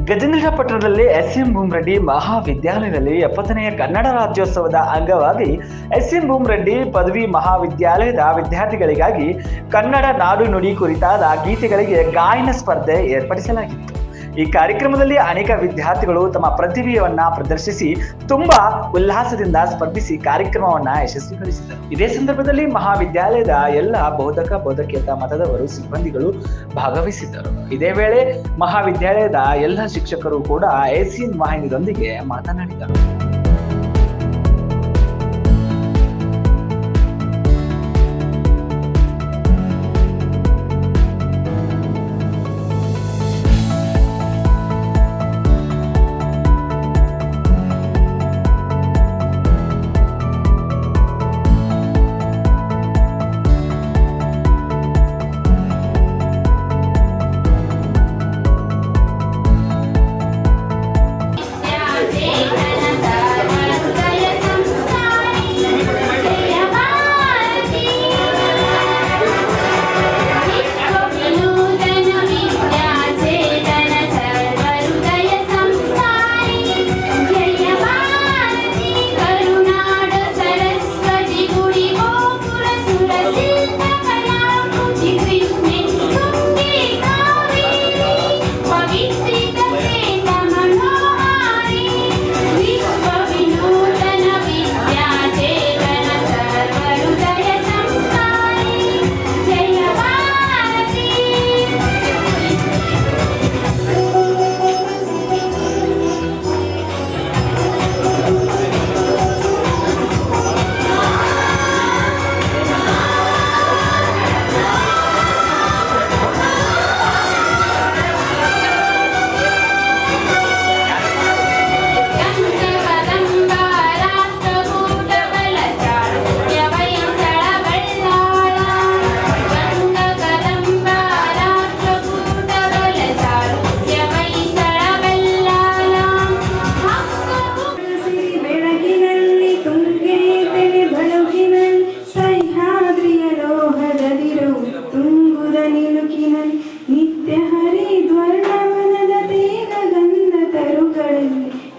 ಗಜೇಂದ್ರ ಪಟ್ಟಣದಲ್ಲಿ S M Bhoomareddy ಮಹಾವಿದ್ಯಾಲಯದಲ್ಲಿ ಎಪ್ಪತ್ತನೆಯ ಕನ್ನಡ ರಾಜ್ಯೋತ್ಸವದ ಅಂಗವಾಗಿ ಎಸ್ ಎಂ ಭೂಮರೆಡ್ಡಿ ಪದವಿ ಮಹಾವಿದ್ಯಾಲಯದ ವಿದ್ಯಾರ್ಥಿಗಳಿಗಾಗಿ ಕನ್ನಡ ನಾಡು ನುಡಿ ಕುರಿತಾದ ಗೀತೆಗಳಿಗೆ ಗಾಯನ ಸ್ಪರ್ಧೆ ಏರ್ಪಡಿಸಲಾಗಿತ್ತು. ಈ ಕಾರ್ಯಕ್ರಮದಲ್ಲಿ ಅನೇಕ ವಿದ್ಯಾರ್ಥಿಗಳು ತಮ್ಮ ಪ್ರತಿಭೆಯನ್ನ ಪ್ರದರ್ಶಿಸಿ ತುಂಬಾ ಉಲ್ಲಾಸದಿಂದ ಸ್ಪರ್ಧಿಸಿ ಕಾರ್ಯಕ್ರಮವನ್ನ ಯಶಸ್ವಿಗೊಳಿಸಿದರು. ಇದೇ ಸಂದರ್ಭದಲ್ಲಿ ಮಹಾವಿದ್ಯಾಲಯದ ಎಲ್ಲ ಬೋಧಕ ಬೋಧಕೇತ ಮತದವರು, ಸಿಬ್ಬಂದಿಗಳು ಭಾಗವಹಿಸಿದ್ದರು. ಇದೇ ವೇಳೆ ಮಹಾವಿದ್ಯಾಲಯದ ಎಲ್ಲ ಶಿಕ್ಷಕರು ಕೂಡ ಎಸಿಎನ್ ವಾಹಿನಿಯೊಂದಿಗೆ ಮಾತನಾಡಿದರು.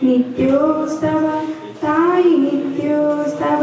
नित्योस्तव तायि नित्योस्तव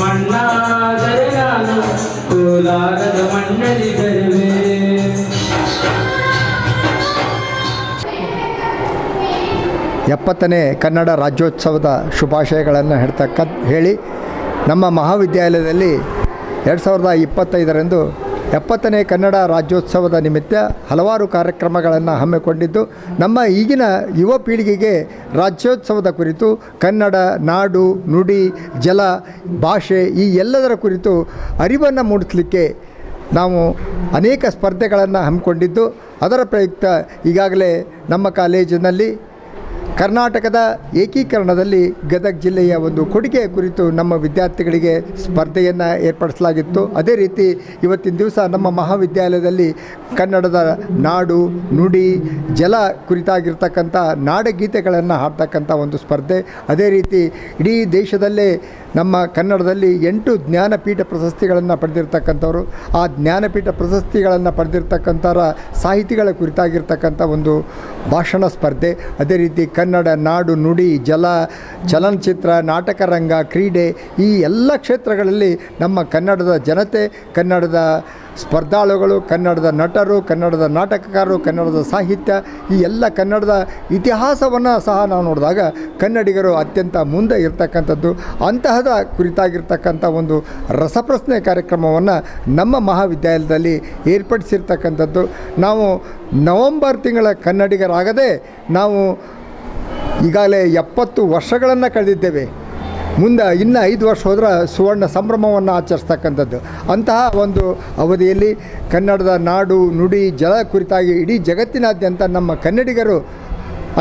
ಮಣ್ಣಾದರೆ ನಾನು ಕೋಲಾರದ ಮಣ್ಣಲ್ಲಿ ಎಪ್ಪತ್ತನೇ ಕನ್ನಡ ರಾಜ್ಯೋತ್ಸವದ ಶುಭಾಶಯಗಳನ್ನು ಹೇಳ್ತಕ್ಕ ಹೇಳಿ ನಮ್ಮ ಮಹಾವಿದ್ಯಾಲಯದಲ್ಲಿ ಎರಡು ಸಾವಿರದ ಇಪ್ಪತ್ತೈದರಂದು ಎಪ್ಪತ್ತನೇ ಕನ್ನಡ ರಾಜ್ಯೋತ್ಸವದ ನಿಮಿತ್ತ ಹಲವಾರು ಕಾರ್ಯಕ್ರಮಗಳನ್ನು ಹಮ್ಮಿಕೊಂಡಿದ್ದು, ನಮ್ಮ ಈಗಿನ ಯುವ ಪೀಳಿಗೆಗೆ ರಾಜ್ಯೋತ್ಸವದ ಕುರಿತು ಕನ್ನಡ, ನಾಡು, ನುಡಿ, ಜಲ, ಭಾಷೆ ಈ ಎಲ್ಲದರ ಕುರಿತು ಅರಿವನ್ನು ಮೂಡಿಸಲಿಕ್ಕೆ ನಾವು ಅನೇಕ ಸ್ಪರ್ಧೆಗಳನ್ನು ಹಮ್ಮಿಕೊಂಡಿದ್ದು, ಅದರ ಪ್ರಯುಕ್ತ ಈಗಾಗಲೇ ನಮ್ಮ ಕಾಲೇಜಿನಲ್ಲಿ ಕರ್ನಾಟಕದ ಏಕೀಕರಣದಲ್ಲಿ ಗದಗ ಜಿಲ್ಲೆಯ ಒಂದು ಕೊಡುಗೆ ಕುರಿತು ನಮ್ಮ ವಿದ್ಯಾರ್ಥಿಗಳಿಗೆ ಸ್ಪರ್ಧೆಯನ್ನು ಏರ್ಪಡಿಸಲಾಗಿತ್ತು. ಅದೇ ರೀತಿ ಇವತ್ತಿನ ದಿವಸ ನಮ್ಮ ಮಹಾವಿದ್ಯಾಲಯದಲ್ಲಿ ಕನ್ನಡದ ನಾಡು, ನುಡಿ, ಜಲ ಕುರಿತಾಗಿರ್ತಕ್ಕಂಥ ನಾಡಗೀತೆಗಳನ್ನು ಹಾಡ್ತಕ್ಕಂಥ ಒಂದು ಸ್ಪರ್ಧೆ. ಅದೇ ರೀತಿ ಇಡೀ ದೇಶದಲ್ಲೇ ನಮ್ಮ ಕನ್ನಡದಲ್ಲಿ ಎಂಟು ಜ್ಞಾನಪೀಠ ಪ್ರಶಸ್ತಿಗಳನ್ನು ಪಡೆದಿರ್ತಕ್ಕಂಥವ್ರು. ಆ ಜ್ಞಾನಪೀಠ ಪ್ರಶಸ್ತಿಗಳನ್ನು ಪಡೆದಿರ್ತಕ್ಕಂಥವರ ಸಾಹಿತಿಗಳ ಕುರಿತಾಗಿರ್ತಕ್ಕಂಥ ಒಂದು ಭಾಷಣ ಸ್ಪರ್ಧೆ. ಅದೇ ರೀತಿ ಕನ್ನಡ, ನಾಡು, ನುಡಿ, ಜಲ, ಚಲನಚಿತ್ರ ನಾಟಕ ರಂಗ ಕ್ರೀಡೆ ಈ ಎಲ್ಲ ಕ್ಷೇತ್ರಗಳಲ್ಲಿ ನಮ್ಮ ಕನ್ನಡದ ಜನತೆ, ಕನ್ನಡದ ಸ್ಪರ್ಧಾಳುಗಳು, ಕನ್ನಡದ ನಟರು, ಕನ್ನಡದ ನಾಟಕಕಾರರು, ಕನ್ನಡದ ಸಾಹಿತ್ಯ, ಈ ಎಲ್ಲ ಕನ್ನಡದ ಇತಿಹಾಸವನ್ನು ಸಹ ನಾವು ನೋಡಿದಾಗ ಕನ್ನಡಿಗರು ಅತ್ಯಂತ ಮುಂದೆ ಇರ್ತಕ್ಕಂಥದ್ದು, ಅಂತಹದ ಕುರಿತಾಗಿರ್ತಕ್ಕಂಥ ಒಂದು ರಸಪ್ರಶ್ನೆ ಕಾರ್ಯಕ್ರಮವನ್ನು ನಮ್ಮ ಮಹಾವಿದ್ಯಾಲಯದಲ್ಲಿ ಏರ್ಪಡಿಸಿರ್ತಕ್ಕಂಥದ್ದು. ನಾವು ನವಂಬರ್ ತಿಂಗಳ ಕನ್ನಡಿಗರಾಗದೆ ನಾವು ಈಗಾಗಲೇ ಎಪ್ಪತ್ತು ವರ್ಷಗಳನ್ನು ಕಳೆದಿದ್ದೇವೆ. ಮುಂದೆ ಇನ್ನು ಐದು ವರ್ಷ ಹೋದ್ರೆ ಸುವರ್ಣ ಸಂಭ್ರಮವನ್ನು ಆಚರಿಸ್ತಕ್ಕಂಥದ್ದು. ಅಂತಹ ಒಂದು ಅವಧಿಯಲ್ಲಿ ಕನ್ನಡದ ನಾಡು, ನುಡಿ, ಜಲ ಕುರಿತಾಗಿ ಇಡೀ ಜಗತ್ತಿನಾದ್ಯಂತ ನಮ್ಮ ಕನ್ನಡಿಗರು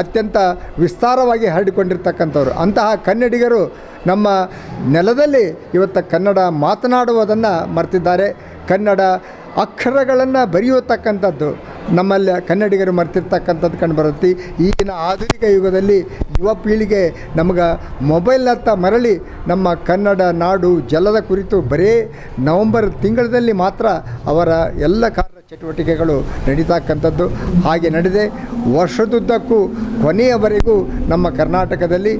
ಅತ್ಯಂತ ವಿಸ್ತಾರವಾಗಿ ಹರಡಿಕೊಂಡಿರ್ತಕ್ಕಂಥವ್ರು. ಅಂತಹ ಕನ್ನಡಿಗರು ನಮ್ಮ ನೆಲದಲ್ಲಿ ಇವತ್ತು ಕನ್ನಡ ಮಾತನಾಡುವುದನ್ನು ಮರ್ತಿದ್ದಾರೆ. ಕನ್ನಡ ಅಕ್ಷರಗಳನ್ನು ಬರೆಯತಕ್ಕಂಥದ್ದು ನಮ್ಮಲ್ಲಿ ಕನ್ನಡಿಗರು ಮರ್ತಿರ್ತಕ್ಕಂಥದ್ದು ಕಂಡುಬರುತ್ತೆ ಈಗಿನ ಆಧುನಿಕ ಯುಗದಲ್ಲಿ ಯುವ ಪೀಳಿಗೆ ನಮಗೆ ಮೊಬೈಲ್ನತ್ತ ಮರಳಿ ನಮ್ಮ ಕನ್ನಡ ನಾಡು ಜಲದ ಕುರಿತು ಬರೀ ನವಂಬರ್ ತಿಂಗಳಲ್ಲಿ ಮಾತ್ರ ಅವರ ಎಲ್ಲ ಕಾರ್ಯ ಚಟುವಟಿಕೆಗಳು ನಡೀತಕ್ಕಂಥದ್ದು. ಹಾಗೆ ನಡೆದೆ ವರ್ಷದುದ್ದಕ್ಕೂ ಕೊನೆಯವರೆಗೂ ನಮ್ಮ ಕರ್ನಾಟಕದಲ್ಲಿ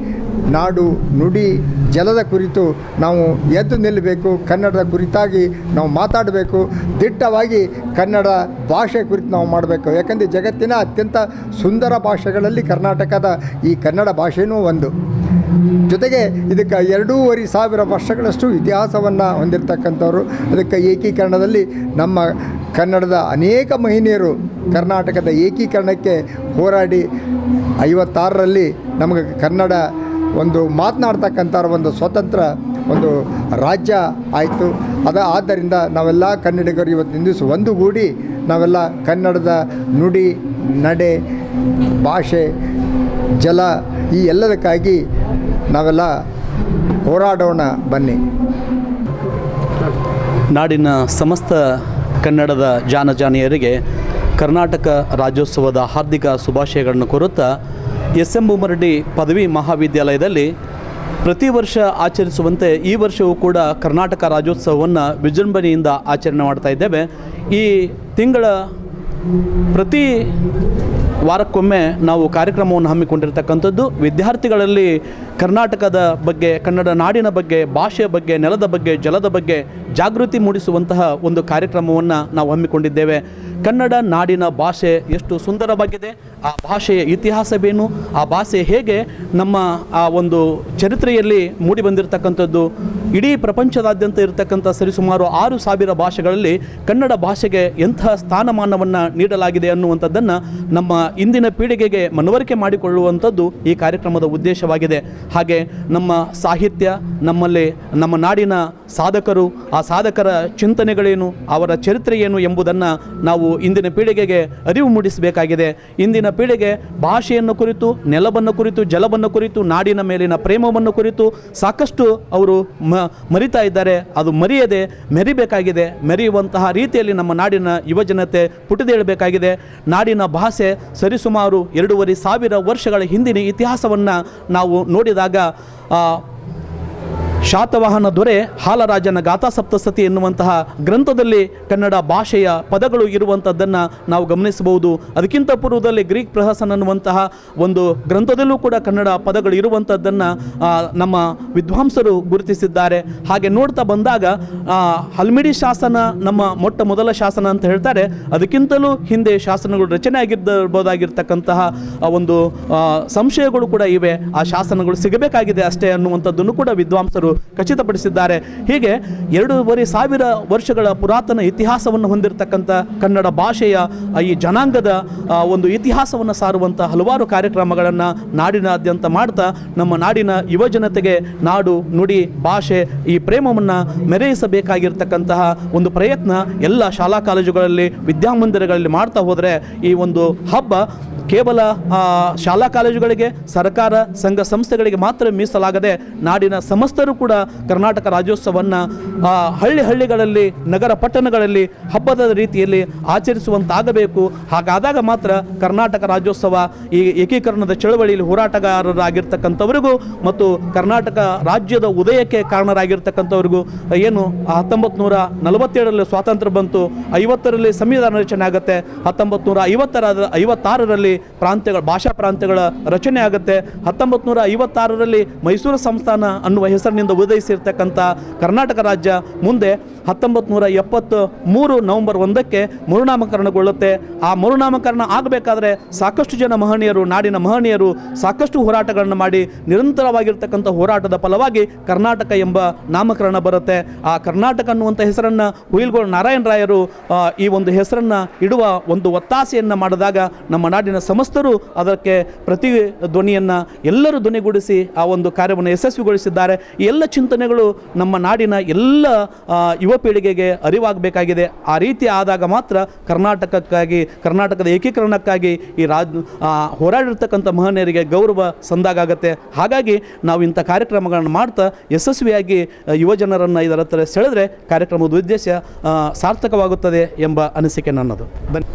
ನಾಡು ನುಡಿ ಜಲದ ಕುರಿತು ನಾವು ಎದ್ದು ನಿಲ್ಲಬೇಕು. ಕನ್ನಡದ ಕುರಿತಾಗಿ ನಾವು ಮಾತಾಡಬೇಕು. ದಿಟ್ಟವಾಗಿ ಕನ್ನಡ ಭಾಷೆ ಕುರಿತು ನಾವು ಮಾಡಬೇಕು. ಯಾಕಂದರೆ ಜಗತ್ತಿನ ಅತ್ಯಂತ ಸುಂದರ ಭಾಷೆಗಳಲ್ಲಿ ಕರ್ನಾಟಕದ ಈ ಕನ್ನಡ ಭಾಷೆಯೂ ಒಂದು. ಜೊತೆಗೆ ಇದಕ್ಕೆ ಎರಡೂವರೆ ಸಾವಿರ ವರ್ಷಗಳಷ್ಟು ಇತಿಹಾಸವನ್ನು ಹೊಂದಿರತಕ್ಕಂಥವ್ರು. ಅದಕ್ಕೆ ಏಕೀಕರಣದಲ್ಲಿ ನಮ್ಮ ಕನ್ನಡದ ಅನೇಕ ಮಹಿಳೆಯರು ಕರ್ನಾಟಕದ ಏಕೀಕರಣಕ್ಕೆ ಹೋರಾಡಿ ಐವತ್ತಾರರಲ್ಲಿ ನಮಗೆ ಕನ್ನಡ ಒಂದು ಮಾತನಾಡ್ತಕ್ಕಂಥ ಒಂದು ಸ್ವತಂತ್ರ ಒಂದು ರಾಜ್ಯ ಆಯಿತು. ಅದ ಆದ್ದರಿಂದ ನಾವೆಲ್ಲ ಕನ್ನಡಿಗರು ಇವತ್ತಿನ ದಿವಸ ಒಂದುಗೂಡಿ ನಾವೆಲ್ಲ ಕನ್ನಡದ ನುಡಿ, ನಡೆ, ಭಾಷೆ, ಜಲ ಈ ಎಲ್ಲದಕ್ಕಾಗಿ ನಾವೆಲ್ಲ ಹೋರಾಡೋಣ ಬನ್ನಿ. ನಾಡಿನ ಸಮಸ್ತ ಕನ್ನಡದ ಜಾನಜಾನಿಯರಿಗೆ ಕರ್ನಾಟಕ ರಾಜ್ಯೋತ್ಸವದ ಹಾರ್ದಿಕ ಶುಭಾಶಯಗಳನ್ನು ಕೋರುತ್ತಾ ಎಸ್ ಎಂ ಬೊಮ್ಮರಡ್ಡಿ ಪದವಿ ಮಹಾವಿದ್ಯಾಲಯದಲ್ಲಿ ಪ್ರತಿ ವರ್ಷ ಆಚರಿಸುವಂತೆ ಈ ವರ್ಷವೂ ಕೂಡ ಕರ್ನಾಟಕ ರಾಜ್ಯೋತ್ಸವವನ್ನು ವಿಜೃಂಭಣೆಯಿಂದ ಆಚರಣೆ ಮಾಡ್ತಾ ಇದ್ದೇವೆ. ಈ ತಿಂಗಳ ಪ್ರತಿ ವಾರಕ್ಕೊಮ್ಮೆ ನಾವು ಕಾರ್ಯಕ್ರಮವನ್ನು ಹಮ್ಮಿಕೊಂಡಿರ್ತಕ್ಕಂಥದ್ದು ವಿದ್ಯಾರ್ಥಿಗಳಲ್ಲಿ ಕರ್ನಾಟಕದ ಬಗ್ಗೆ, ಕನ್ನಡ ನಾಡಿನ ಬಗ್ಗೆ, ಭಾಷೆಯ ಬಗ್ಗೆ, ನೆಲದ ಬಗ್ಗೆ, ಜಲದ ಬಗ್ಗೆ ಜಾಗೃತಿ ಮೂಡಿಸುವಂತಹ ಒಂದು ಕಾರ್ಯಕ್ರಮವನ್ನು ನಾವು ಹಮ್ಮಿಕೊಂಡಿದ್ದೇವೆ. ಕನ್ನಡ ನಾಡಿನ ಭಾಷೆ ಎಷ್ಟು ಸುಂದರವಾಗಿದೆ, ಆ ಭಾಷೆಯ ಇತಿಹಾಸವೇನು, ಆ ಭಾಷೆ ಹೇಗೆ ನಮ್ಮ ಆ ಒಂದು ಚರಿತ್ರೆಯಲ್ಲಿ ಮೂಡಿ ಬಂದಿರತಕ್ಕಂಥದ್ದು, ಇಡೀ ಪ್ರಪಂಚದಾದ್ಯಂತ ಇರತಕ್ಕಂಥ ಸರಿಸುಮಾರು ಆರು ಸಾವಿರ ಭಾಷೆಗಳಲ್ಲಿ ಕನ್ನಡ ಭಾಷೆಗೆ ಎಂಥ ಸ್ಥಾನಮಾನವನ್ನು ನೀಡಲಾಗಿದೆ ಅನ್ನುವಂಥದ್ದನ್ನು ನಮ್ಮ ಇಂದಿನ ಪೀಳಿಗೆಗೆ ಮನವರಿಕೆ ಮಾಡಿಕೊಳ್ಳುವಂಥದ್ದು ಈ ಕಾರ್ಯಕ್ರಮದ ಉದ್ದೇಶವಾಗಿದೆ. ಹಾಗೆ ನಮ್ಮ ಸಾಹಿತ್ಯ ನಮ್ಮಲ್ಲಿ ನಮ್ಮ ನಾಡಿನ ಸಾಧಕರು, ಆ ಸಾಧಕರ ಚಿಂತನೆಗಳೇನು, ಅವರ ಚರಿತ್ರೆ ಏನು ಎಂಬುದನ್ನು ನಾವು ಇಂದಿನ ಪೀಳಿಗೆಗೆ ಅರಿವು ಮೂಡಿಸಬೇಕಾಗಿದೆ. ಇಂದಿನ ಪೀಳಿಗೆ ಭಾಷೆಯನ್ನು ಕುರಿತು, ನೆಲವನ್ನು ಕುರಿತು, ಜಲವನ್ನು ಕುರಿತು, ನಾಡಿನ ಮೇಲಿನ ಪ್ರೇಮವನ್ನು ಕುರಿತು ಸಾಕಷ್ಟು ಅವರು ಮ, ಮರಿತಾ ಇದ್ದಾರೆ. ಅದು ಮರೆಯದೆ ಮೆರಿಬೇಕಾಗಿದೆ. ಮೆರೆಯುವಂತಹ ರೀತಿಯಲ್ಲಿ ನಮ್ಮ ನಾಡಿನ ಯುವಜನತೆ ಪುಟಿದೇಳಬೇಕಾಗಿದೆ ನಾಡಿನ ಭಾಷೆ ಸರಿಸುಮಾರು ಎರಡೂವರೆ ಸಾವಿರ ವರ್ಷಗಳ ಹಿಂದಿನ ಇತಿಹಾಸವನ್ನು ನಾವು ನೋಡಿದಾಗ ಶಾತವಾಹನ ದೊರೆ ಹಾಲರಾಜನ ಗಾಥಾ ಸಪ್ತಸತಿ ಎನ್ನುವಂತಹ ಗ್ರಂಥದಲ್ಲಿ ಕನ್ನಡ ಭಾಷೆಯ ಪದಗಳು ಇರುವಂಥದ್ದನ್ನು ನಾವು ಗಮನಿಸಬಹುದು. ಅದಕ್ಕಿಂತ ಪೂರ್ವದಲ್ಲಿ ಗ್ರೀಕ್ ಪ್ರಹಸನ್ ಅನ್ನುವಂತಹ ಒಂದು ಗ್ರಂಥದಲ್ಲೂ ಕೂಡ ಕನ್ನಡ ಪದಗಳು ಇರುವಂಥದ್ದನ್ನು ನಮ್ಮ ವಿದ್ವಾಂಸರು ಗುರುತಿಸಿದ್ದಾರೆ. ಹಾಗೆ ನೋಡ್ತಾ ಬಂದಾಗ ಹಲ್ಮಿಡಿ ಶಾಸನ ನಮ್ಮ ಮೊಟ್ಟ ಮೊದಲ ಶಾಸನ ಅಂತ ಹೇಳ್ತಾರೆ. ಅದಕ್ಕಿಂತಲೂ ಹಿಂದೆ ಶಾಸನಗಳು ರಚನೆ ಆಗಿರ್ಬೋದಾಗಿರ್ತಕ್ಕಂತಹ ಒಂದು ಸಂಶಯಗಳು ಕೂಡ ಇವೆ. ಆ ಶಾಸನಗಳು ಸಿಗಬೇಕಾಗಿದೆ ಅಷ್ಟೇ ಅನ್ನುವಂಥದ್ದನ್ನು ಕೂಡ ವಿದ್ವಾಂಸರು ಖಚಿತಪಡಿಸಿದ್ದಾರೆ. ಹೀಗೆ ಎರಡೂವರೆ ಸಾವಿರ ವರ್ಷಗಳ ಪುರಾತನ ಇತಿಹಾಸವನ್ನು ಹೊಂದಿರತಕ್ಕಂಥ ಕನ್ನಡ ಭಾಷೆಯ ಈ ಜನಾಂಗದ ಒಂದು ಇತಿಹಾಸವನ್ನು ಸಾರುವಂಥ ಹಲವಾರು ಕಾರ್ಯಕ್ರಮಗಳನ್ನು ನಾಡಿನಾದ್ಯಂತ ಮಾಡ್ತಾ ನಮ್ಮ ನಾಡಿನ ಯುವಜನತೆಗೆ ನಾಡು, ನುಡಿ, ಭಾಷೆ ಈ ಪ್ರೇಮವನ್ನು ಮೆರೆಯಿಸಬೇಕಾಗಿರ್ತಕ್ಕಂತಹ ಒಂದು ಪ್ರಯತ್ನ ಎಲ್ಲ ಶಾಲಾ ಕಾಲೇಜುಗಳಲ್ಲಿ, ವಿದ್ಯಾಮಂದಿರಗಳಲ್ಲಿ ಮಾಡ್ತಾ ಹೋದರೆ ಈ ಒಂದು ಹಬ್ಬ ಕೇವಲ ಶಾಲಾ ಕಾಲೇಜುಗಳಿಗೆ, ಸರ್ಕಾರ, ಸಂಘ ಸಂಸ್ಥೆಗಳಿಗೆ ಮಾತ್ರ ಮೀಸಲಾಗದೆ ನಾಡಿನ ಸಮಸ್ತರು ಕೂಡ ಕರ್ನಾಟಕ ರಾಜ್ಯೋತ್ಸವವನ್ನು ಹಳ್ಳಿ ಹಳ್ಳಿಗಳಲ್ಲಿ, ನಗರ ಪಟ್ಟಣಗಳಲ್ಲಿ ಹಬ್ಬದ ರೀತಿಯಲ್ಲಿ ಆಚರಿಸುವಂತಾಗಬೇಕು. ಹಾಗಾದಾಗ ಮಾತ್ರ ಕರ್ನಾಟಕ ರಾಜ್ಯೋತ್ಸವ ಈ ಏಕೀಕರಣದ ಚಳವಳಿಯಲ್ಲಿ ಹೋರಾಟಗಾರರಾಗಿರ್ತಕ್ಕಂಥವ್ರಿಗೂ ಮತ್ತು ಕರ್ನಾಟಕ ರಾಜ್ಯದ ಉದಯಕ್ಕೆ ಕಾರಣರಾಗಿರ್ತಕ್ಕಂಥವ್ರಿಗೂ, ಏನು ಹತ್ತೊಂಬತ್ತು ನೂರ ನಲವತ್ತೇಳರಲ್ಲಿ ಸ್ವಾತಂತ್ರ್ಯ ಬಂತು, ಐವತ್ತರಲ್ಲಿ ಸಂವಿಧಾನ ರಚನೆ ಆಗುತ್ತೆ ಹತ್ತೊಂಬತ್ತು ನೂರ ಐವತ್ತರ ಐವತ್ತಾರರಲ್ಲಿ ಪ್ರಾಂತ್ಯಗಳ, ಭಾಷಾ ಪ್ರಾಂತ್ಯಗಳ ರಚನೆ ಆಗುತ್ತೆ ಹತ್ತೊಂಬತ್ತು ನೂರ ಐವತ್ತಾರರಲ್ಲಿ ಮೈಸೂರು ಸಂಸ್ಥಾನ ಅನ್ನುವ ಹೆಸರಿನಿಂದ ಉದಯಿಸಿರ್ತಕ್ಕಂಥ ಕರ್ನಾಟಕ ರಾಜ್ಯ ಮುಂದೆ ಹತ್ತೊಂಬತ್ತು ನೂರ ಎಪ್ಪತ್ತು ಮೂರು ನವೆಂಬರ್ ಒಂದಕ್ಕೆ ಮರುನಾಮಕರಣಗೊಳ್ಳುತ್ತೆ. ಆ ಮರುನಾಮಕರಣ ಆಗಬೇಕಾದ್ರೆ ಸಾಕಷ್ಟು ಜನ ಮಹನೀಯರು, ನಾಡಿನ ಮಹನೀಯರು ಸಾಕಷ್ಟು ಹೋರಾಟಗಳನ್ನು ಮಾಡಿ ನಿರಂತರವಾಗಿರ್ತಕ್ಕಂಥ ಹೋರಾಟದ ಫಲವಾಗಿ ಕರ್ನಾಟಕ ಎಂಬ ನಾಮಕರಣ ಬರುತ್ತೆ. ಆ ಕರ್ನಾಟಕ ಅನ್ನುವಂಥ ಹೆಸರನ್ನು ಹುಯಿಲ್ಗೋಳ್ ನಾರಾಯಣರಾಯರು ಈ ಒಂದು ಹೆಸರನ್ನು ಇಡುವ ಒಂದು ಒತ್ತಾಸೆಯನ್ನು ಮಾಡಿದಾಗ ನಮ್ಮ ನಾಡಿನ ಸಮಸ್ತರು ಅದಕ್ಕೆ ಪ್ರತಿ ಧ್ವನಿಯನ್ನು ಎಲ್ಲರೂ ಧ್ವನಿಗೂಡಿಸಿ ಆ ಒಂದು ಕಾರ್ಯವನ್ನು ಯಶಸ್ವಿಗೊಳಿಸಿದ್ದಾರೆ. ಎಲ್ಲ ಚಿಂತನೆಗಳು ನಮ್ಮ ನಾಡಿನ ಎಲ್ಲ ಯುವ ಪೀಳಿಗೆಗೆ ಅರಿವಾಗಬೇಕಾಗಿದೆ. ಆ ರೀತಿ ಆದಾಗ ಮಾತ್ರ ಕರ್ನಾಟಕಕ್ಕಾಗಿ, ಕರ್ನಾಟಕದ ಏಕೀಕರಣಕ್ಕಾಗಿ ಈ ರಾಜ್ ಹೋರಾಡಿರ್ತಕ್ಕಂಥ ಮಹನೀಯರಿಗೆ ಗೌರವ ಸಂದಾಗತ್ತೆ ಹಾಗಾಗಿ ನಾವು ಇಂಥ ಕಾರ್ಯಕ್ರಮಗಳನ್ನು ಮಾಡ್ತಾ ಯಶಸ್ವಿಯಾಗಿ ಯುವಜನರನ್ನು ಇದರ ಹತ್ರ ಸೆಳೆದ್ರೆ ಕಾರ್ಯಕ್ರಮದ ಉದ್ದೇಶ ಸಾರ್ಥಕವಾಗುತ್ತದೆ ಎಂಬ ಅನಿಸಿಕೆ ನನ್ನದು. ಬನ್ನಿ.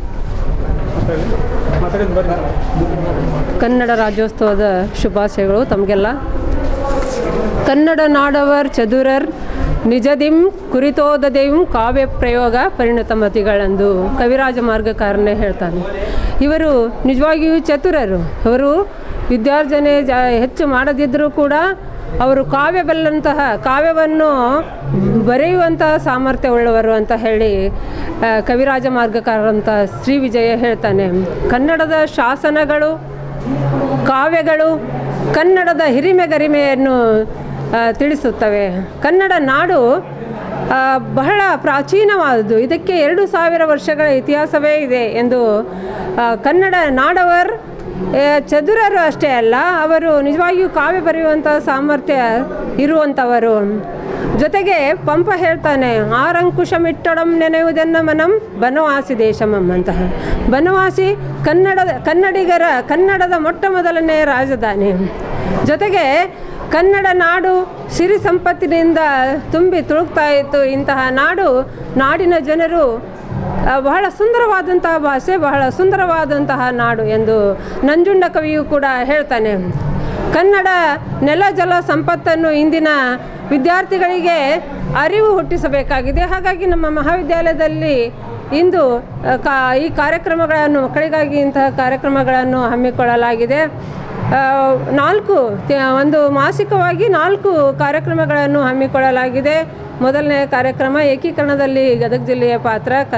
ಕನ್ನಡ ರಾಜ್ಯೋತ್ಸವದ ಶುಭಾಶಯಗಳು ತಮಗೆಲ್ಲ. ಕನ್ನಡ ನಾಡವರ್ ಚದುರರ್ ನಿಜದಿಂ ಕುರಿತೋದದೆಯು ಕಾವ್ಯ ಪ್ರಯೋಗ ಪರಿಣತ ಮತಿಗಳೆಂದು ಕವಿರಾಜ ಮಾರ್ಗಕಾರನೇ ಹೇಳ್ತಾನೆ. ಇವರು ನಿಜವಾಗಿಯೂ ಚತುರರು. ಅವರು ವಿದ್ಯಾರ್ಜನೆ ಜ ಹೆಚ್ಚು ಮಾಡದಿದ್ದರೂ ಕೂಡ ಅವರು ಕಾವ್ಯ ಬಲ್ಲಂತಹ ಕಾವ್ಯವನ್ನು ಬರೆಯುವಂತಹ ಸಾಮರ್ಥ್ಯವುಳ್ಳವರು ಅಂತ ಹೇಳಿ ಕವಿರಾಜ ಮಾರ್ಗಕಾರರಂತಹ ಶ್ರೀ ವಿಜಯ ಹೇಳ್ತಾನೆ. ಕನ್ನಡದ ಶಾಸನಗಳು, ಕಾವ್ಯಗಳು, ಕನ್ನಡದ ಹಿರಿಮೆ ಗರಿಮೆಯನ್ನು ತಿಳಿಸುತ್ತವೆ. ಕನ್ನಡ ನಾಡು ಬಹಳ ಪ್ರಾಚೀನವಾದದ್ದು. ಇದಕ್ಕೆ ಎರಡು ಸಾವಿರ ವರ್ಷಗಳ ಇತಿಹಾಸವೇ ಇದೆ ಎಂದು ಕನ್ನಡ ನಾಡವರ್ ಚದುರರು ಅಷ್ಟೇ ಅಲ್ಲ, ಅವರು ನಿಜವಾಗಿಯೂ ಕಾವ್ಯ ಬರೆಯುವಂಥ ಸಾಮರ್ಥ್ಯ ಇರುವಂಥವರು ಜೊತೆಗೆ ಪಂಪ ಹೇಳ್ತಾನೆ ಆರಂಕುಶಮಿಟ್ಟೊಡಂ ನೆನೆಯುವುದನ್ನು ಮನಂ ಬನವಾಸಿ ದೇಶಮಂ ಅಂತ ಬನವಾಸಿ ಕನ್ನಡದ, ಕನ್ನಡಿಗರ, ಕನ್ನಡದ ಮೊಟ್ಟ ಮೊದಲನೇ ರಾಜಧಾನಿ. ಜೊತೆಗೆ ಕನ್ನಡ ನಾಡು ಸಿರಿ ಸಂಪತ್ತಿನಿಂದ ತುಂಬಿ ತುಳುಕ್ತಾ ಇತ್ತು. ಇಂತಹ ನಾಡು, ನಾಡಿನ ಜನರು ಬಹಳ ಸುಂದರವಾದಂತಹ ಭಾಷೆ, ಬಹಳ ಸುಂದರವಾದಂತಹ ನಾಡು ಎಂದು ನಂಜುಂಡ ಕವಿಯು ಕೂಡ ಹೇಳ್ತಾನೆ. ಕನ್ನಡ ನೆಲ, ಜಲ ಸಂಪತ್ತನ್ನು ಇಂದಿನ ವಿದ್ಯಾರ್ಥಿಗಳಿಗೆ ಅರಿವು ಹುಟ್ಟಿಸಬೇಕಾಗಿದೆ. ಹಾಗಾಗಿ ನಮ್ಮ ಮಹಾವಿದ್ಯಾಲಯದಲ್ಲಿ ಇಂದು ಕಾ, ಈ ಕಾರ್ಯಕ್ರಮಗಳನ್ನು, ಮಕ್ಕಳಿಗಾಗಿ ಇಂತಹ ಕಾರ್ಯಕ್ರಮಗಳನ್ನು ಹಮ್ಮಿಕೊಳ್ಳಲಾಗಿದೆ. ನಾಲ್ಕು ಒಂದು ಮಾಸಿಕವಾಗಿ ನಾಲ್ಕು ಕಾರ್ಯಕ್ರಮಗಳನ್ನು ಹಮ್ಮಿಕೊಳ್ಳಲಾಗಿದೆ. ಮೊದಲನೇ ಕಾರ್ಯಕ್ರಮ ಏಕೀಕರಣದಲ್ಲಿ ಗದಗ ಜಿಲ್ಲೆಯ ಪಾತ್ರ, ಕ,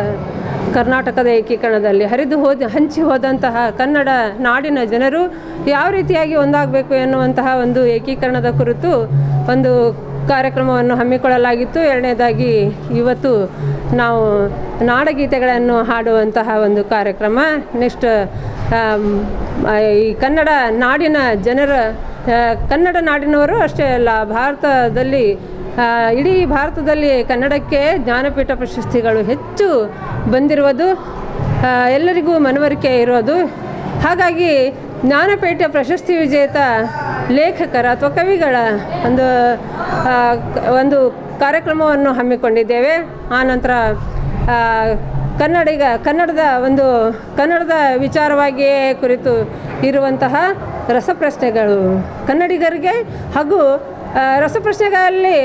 ಕರ್ನಾಟಕದ ಏಕೀಕರಣದಲ್ಲಿ. ಹರಿದು ಹೋದ, ಹಂಚಿ ಹೋದಂತಹ ಕನ್ನಡ ನಾಡಿನ ಜನರು ಯಾವ ರೀತಿಯಾಗಿ ಒಂದಾಗಬೇಕು ಎನ್ನುವಂತಹ ಒಂದು ಏಕೀಕರಣದ ಕುರಿತು ಒಂದು ಕಾರ್ಯಕ್ರಮವನ್ನು ಹಮ್ಮಿಕೊಳ್ಳಲಾಗಿತ್ತು. ಎರಡನೇದಾಗಿ, ಇವತ್ತು ನಾವು ನಾಡಗೀತೆಗಳನ್ನು ಹಾಡುವಂತಹ ಒಂದು ಕಾರ್ಯಕ್ರಮ. ನೆಕ್ಸ್ಟ್ ಈ ಕನ್ನಡ ನಾಡಿನ ಜನರ ಕನ್ನಡ ನಾಡಿನವರು ಅಷ್ಟೇ ಅಲ್ಲ, ಭಾರತದಲ್ಲಿ ಇಡೀ ಭಾರತದಲ್ಲಿ ಕನ್ನಡಕ್ಕೆ ಜ್ಞಾನಪೀಠ ಪ್ರಶಸ್ತಿಗಳು ಹೆಚ್ಚು ಬಂದಿರುವುದು ಎಲ್ಲರಿಗೂ ಮನವರಿಕೆ ಇರೋದು. ಹಾಗಾಗಿ ಜ್ಞಾನಪೀಠ ಪ್ರಶಸ್ತಿ ವಿಜೇತ ಲೇಖಕರ ಅಥವಾ ಕವಿಗಳ ಒಂದು ಒಂದು ಕಾರ್ಯಕ್ರಮವನ್ನು ಹಮ್ಮಿಕೊಂಡಿದ್ದೇವೆ. ಆನಂತರ ಕನ್ನಡಿಗ ಕನ್ನಡದ ಒಂದು ಕನ್ನಡದ ವಿಚಾರವಾಗಿಯೇ ಕುರಿತು ಇರುವಂತಹ ರಸಪ್ರಶ್ನೆಗಳು. ಕನ್ನಡಿಗರಿಗೆ ಹಾಗೂ ರಸಪ್ರಶ್ನೆಗಳಲ್ಲಿ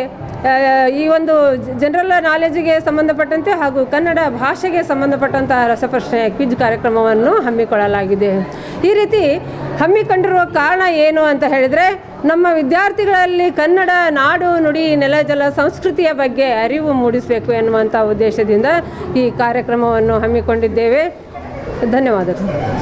ಈ ಒಂದು ಜನರಲ್ ನಾಲೆಜ್ಗೆ ಸಂಬಂಧಪಟ್ಟಂತೆ ಹಾಗೂ ಕನ್ನಡ ಭಾಷೆಗೆ ಸಂಬಂಧಪಟ್ಟಂತಹ ರಸಪ್ರಶ್ನೆ ಕ್ವಿಜ್ ಕಾರ್ಯಕ್ರಮವನ್ನು ಹಮ್ಮಿಕೊಳ್ಳಲಾಗಿದೆ. ಈ ರೀತಿ ಹಮ್ಮಿಕೊಂಡಿರುವ ಕಾರಣ ಏನು ಅಂತ ಹೇಳಿದರೆ, ನಮ್ಮ ವಿದ್ಯಾರ್ಥಿಗಳಲ್ಲಿ ಕನ್ನಡ ನಾಡು, ನುಡಿ, ನೆಲ, ಜಲ ಸಂಸ್ಕೃತಿಯ ಬಗ್ಗೆ ಅರಿವು ಮೂಡಿಸಬೇಕು ಎನ್ನುವಂಥ ಉದ್ದೇಶದಿಂದ ಈ ಕಾರ್ಯಕ್ರಮವನ್ನು ಹಮ್ಮಿಕೊಂಡಿದ್ದೇವೆ. ಧನ್ಯವಾದಗಳು.